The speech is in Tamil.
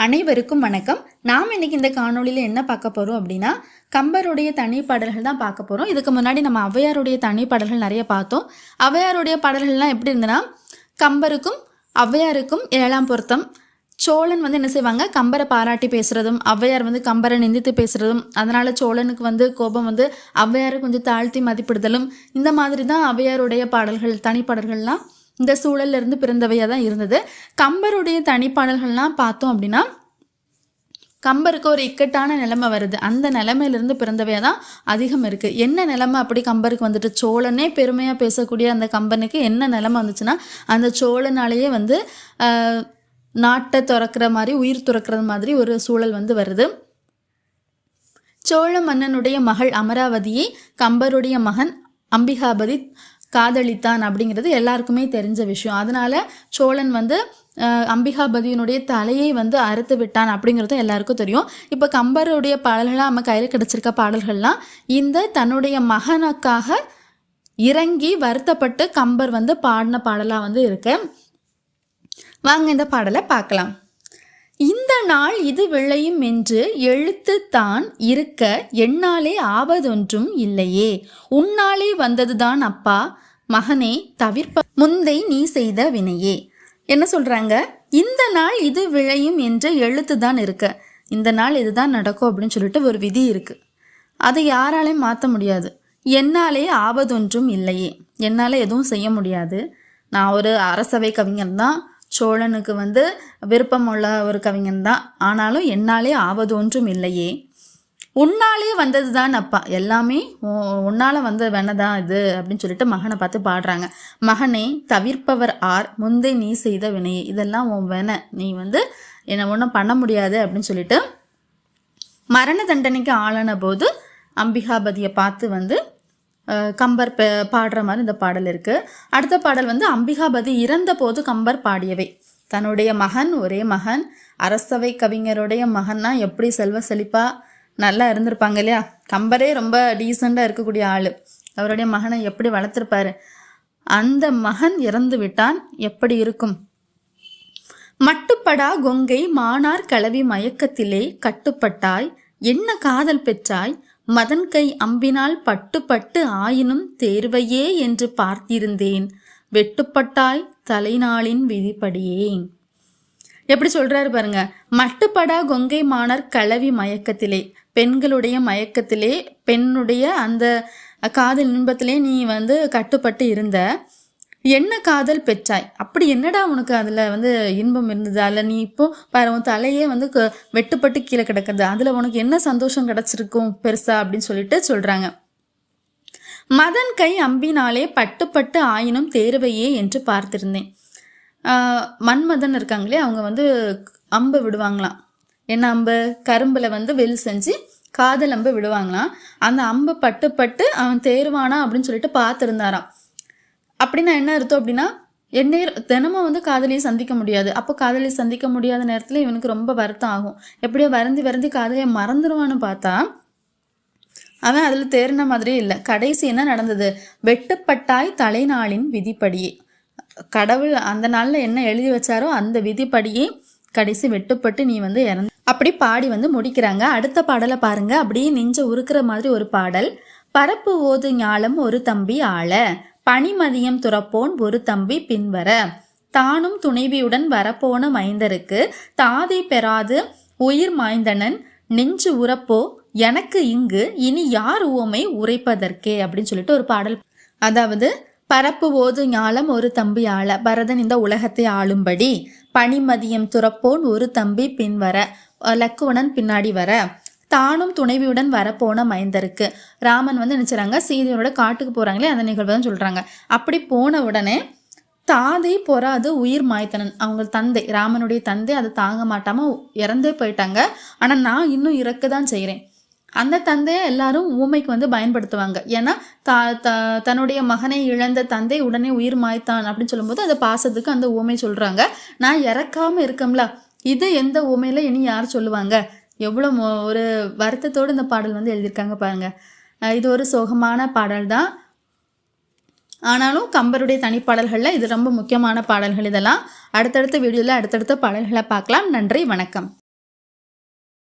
அனைவருக்கும் வணக்கம். நாம் இன்னைக்கு இந்த காணொளியில் என்ன பார்க்க போகிறோம் அப்படின்னா கம்பருடைய தனி பாடல்கள் தான் பார்க்க போகிறோம் இதுக்கு முன்னாடி நம்ம ஔவையாருடைய தனி பாடல்கள் நிறைய பார்த்தோம். ஔவையாருடைய பாடல்கள்லாம் எப்படி இருந்ததுன்னா கம்பருக்கும் ஔவையாருக்கும் ஏழாம் பொருத்தம். சோழன் வந்து என்ன செய்வாங்க? கம்பரை பாராட்டி பேசுகிறதும் ஔவையார் வந்து கம்பரை நிந்தித்து பேசுகிறதும் அதனால் சோழனுக்கு வந்து கோபம் வந்து ஔவையாரை கொஞ்சம் தாழ்த்தி மதிப்பிடுதலும் இந்த மாதிரி தான் ஔவையாருடைய பாடல்கள் தனிப்பாடல்கள்லாம் இந்த சூழல்ல இருந்து பிறந்தவையாக தான் இருந்தது. கம்பருடைய தனிப்பாடல்கள்லாம் பார்த்தோம் அப்படின்னா கம்பருக்கு ஒரு இக்கட்டான நிலைமை வருது. அந்த நிலைமையிலிருந்து பிறந்தவையாக தான் அதிகம் இருக்குது என்ன நிலைமை அப்படி கம்பருக்கு வந்துட்டு? சோழனே பெருமையாக பேசக்கூடிய அந்த கம்பனுக்கு என்ன நிலைமை வந்துச்சுன்னா அந்த சோழனாலேயே வந்து நாட்டை துறக்கிற மாதிரி உயிர் துறக்கிறது மாதிரி ஒரு சூழல் வந்து வருது. சோழ மன்னனுடைய மகள் அமராவதியை கம்பருடைய மகன் அம்பிகாபதி காதலித்தான் அப்படிங்கிறது எல்லாருக்குமே தெரிஞ்ச விஷயம். அதனால சோழன் வந்து அம்பிகாபதியினுடைய தலையை வந்து அறுத்து விட்டான் அப்படிங்கிறது எல்லாருக்கும் தெரியும். இப்போ கம்பருடைய பாடல்களாக நம்ம கையில் கிடச்சிருக்க பாடல்கள்லாம் இந்த தன்னுடைய மகனுக்காக இறங்கி வருத்தப்பட்டு கம்பர் வந்து பாடின பாடலாக வந்து இருக்கு. வாங்க இந்த பாடலை பார்க்கலாம். நாள் இது விளையும் என்று எழுத்து தான் இருக்க என்னாலே ஆவதொன்றும் இல்லையே. உன்னாலே வந்ததுதான் அப்பா. மகனே தவிர்ப்ப முந்தை நீ செய்த வினையே. என்ன சொல்றாங்க? இந்த நாள் இது விளையும் என்ற எழுத்து தான் இருக்க. இந்த நாள் இதுதான் நடக்கும் அப்படின்னு சொல்லிட்டு ஒரு விதி இருக்கு. அதை யாராலையும் மாற்ற முடியாது. என்னாலே ஆவதொன்றும் இல்லையே. என்னால் எதுவும் செய்ய முடியாது. நான் ஒரு அரசவை கவிஞர் தான். சோழனுக்கு வந்து விருப்பமுள்ள ஒரு கவிஞன் தான். ஆனாலும் என்னாலே ஆவது ஒன்றும் இல்லையே. உன்னாலே வந்தது தான் அப்பா. எல்லாமே உன்னால் உன்னால வந்த வேணதான் இது அப்படின்னு சொல்லிட்டு மகனை பார்த்து பாடுறாங்க. மகனே தவிர்ப்பவர் ஆர் முந்தை நீ செய்த வினையே. இதெல்லாம் உன் வேணை நீ வந்து என்னை ஒன்றும் பண்ண முடியாது அப்படின்னு சொல்லிட்டு மரண தண்டனைக்கு ஆளான போது அம்பிகாபதியை பார்த்து வந்து கம்பர் பாடுற மாதிரி இந்த பாடல் இருக்கு. அடுத்த பாடல் வந்து அம்பிகாபதி இறந்த போது கம்பர் பாடியவை. தன்னுடைய மகன் ஒரே மகன் அரசவை கவிஞருடைய மகன்னா எப்படி செல்வ செழிப்பா? நல்லா இருந்திருப்பாங்க இல்லையா? கம்பரே ரொம்ப டீசெண்டாக இருக்கக்கூடிய ஆள். அவருடைய மகனை எப்படி வளர்த்துருப்பாரு? அந்த மகன் இறந்து விட்டான் எப்படி இருக்கும்? மட்டுப்படா கொங்கை மானார் கலவி மயக்கத்திலே கட்டுப்பட்டாய் என்ன காதல் பெற்றாய்? மதன் கை அம்பினால் பட்டுப்பட்டு ஆயினும் தேர்வையே என்று பார்த்திருந்தேன். வெட்டுப்பட்டாய் தலைநாளின் விதிப்படியே. எப்படி சொல்றாரு பாருங்க. மட்டுப்படா கொங்கை மாணர் கலவி மயக்கத்திலே. பெண்களுடைய மயக்கத்திலே பெண்ணுடைய அந்த காதல் இன்பத்திலே நீ வந்து கட்டுப்பட்டு இருந்த. என்ன காதல் பெற்றாய்? அப்படி என்னடா உனக்கு அதில் வந்து இன்பம் இருந்தது? அதில் நீ இப்போ பாரு உன் தலையே வந்து க- வெட்டுப்பட்டு கீழே கிடக்குது. அதில் உனக்கு என்ன சந்தோஷம் கிடச்சிருக்கும் பெருசா அப்படின்னு சொல்லிட்டு சொல்கிறாங்க மதன் கை அம்பினாலே பட்டுப்பட்டு ஆயினும் தேர்வையே என்று பார்த்திருந்தேன். மன்மதன் இருக்காங்களே அவங்க வந்து அம்பு விடுவாங்களாம். என்ன அம்பு? கரும்பில் வந்து வெல் செஞ்சு காதல் அம்பு விடுவாங்களாம். அந்த அம்பு பட்டு பட்டு அவன் தேர்வானா அப்படின்னு சொல்லிட்டு பார்த்துருந்தாராம். அப்படின்னா என்ன அர்த்தம் அப்படின்னா என்னை தினமும் வந்து காதலியை சந்திக்க முடியாது. அப்போ காதலியை சந்திக்க முடியாத நேரத்தில் இவனுக்கு ரொம்ப வருத்தம் ஆகும். எப்படியோ வருந்தி வருந்தி காதலியை மறந்துடுவான்னு பார்த்தா அவன் அதில் தேறின மாதிரியே இல்லை. கடைசி என்ன நடந்தது? வெட்டுப்பட்டாய் தலைநாளின் விதிப்படியே கடவுள் அந்த நாளில் என்ன எழுதி வச்சாரோ அந்த விதிப்படியே கடைசி வெட்டுப்பட்டு நீ வந்து இறந்து அப்படி பாடி வந்து முடிக்கிறாங்க. அடுத்த பாடலை பாருங்க. அப்படியே நெஞ்ச உருக்கிற மாதிரி ஒரு பாடல். பரப்பு ஓது ஞாலம் ஒரு தம்பி ஆள. பனிமதியம் துறப்போன் ஒரு தம்பி பின்வர. தானும் துணைவியுடன் வரப்போன மைந்தருக்கு தாதை பெறாது உயிர் மாய்ந்தனன் நெஞ்சு உறப்போ எனக்கு இங்கு இனி யார் உவமை உரைப்பதற்கே அப்படின்னு சொல்லிட்டு ஒரு பாடல். அதாவது பரப்பு ஓது ஞாலம் ஒரு தம்பி ஆள பரதன் இந்த உலகத்தை ஆளும்படி பனிமதியம் துறப்போன் ஒரு தம்பி பின்வர லக்குவனன் லக்குவணன் பின்னாடி வர. தானும் துணைவியுடன் வரப்போன மைந்தருக்கு. ராமன் வந்து நினைச்சாங்க சீதையோட காட்டுக்கு போகிறாங்களே அந்த நிகழ்வு தான் சொல்கிறாங்க அப்படி போன உடனே தாதை பொறாது உயிர் மாய்த்தனன் அவங்க தந்தை ராமனுடைய தந்தை அதை தாங்க மாட்டாமல் இறந்தே போயிட்டாங்க. ஆனால் நான் இன்னும் இறக்க தான் செய்கிறேன் அந்த தந்தையை எல்லாரும் ஊமைக்கு வந்து பயன்படுத்துவாங்க. ஏன்னா தா த- தன்னுடைய மகனை இழந்த தந்தை உடனே உயிர் மாய்த்தான் அப்படின்னு சொல்லும்போது அந்த பாசத்துக்கு அந்த ஊமை சொல்கிறாங்க நான் இறக்காமல் இருக்கம்ல இது எந்த ஊமையில் இனி யார் சொல்லுவாங்க? எவ்வளோ மோ ஒரு வருத்தத்தோடு இந்த பாடல் வந்து எழுதியிருக்காங்க பாருங்கள் இது ஒரு சோகமான பாடல் தான். ஆனாலும் கம்பருடைய தனிப்பாடல்களில் இது ரொம்ப முக்கியமான பாடல்கள் இதெல்லாம். அடுத்தடுத்த வீடியோவில் அடுத்தடுத்த பாடல்களை பார்க்கலாம். நன்றி வணக்கம்.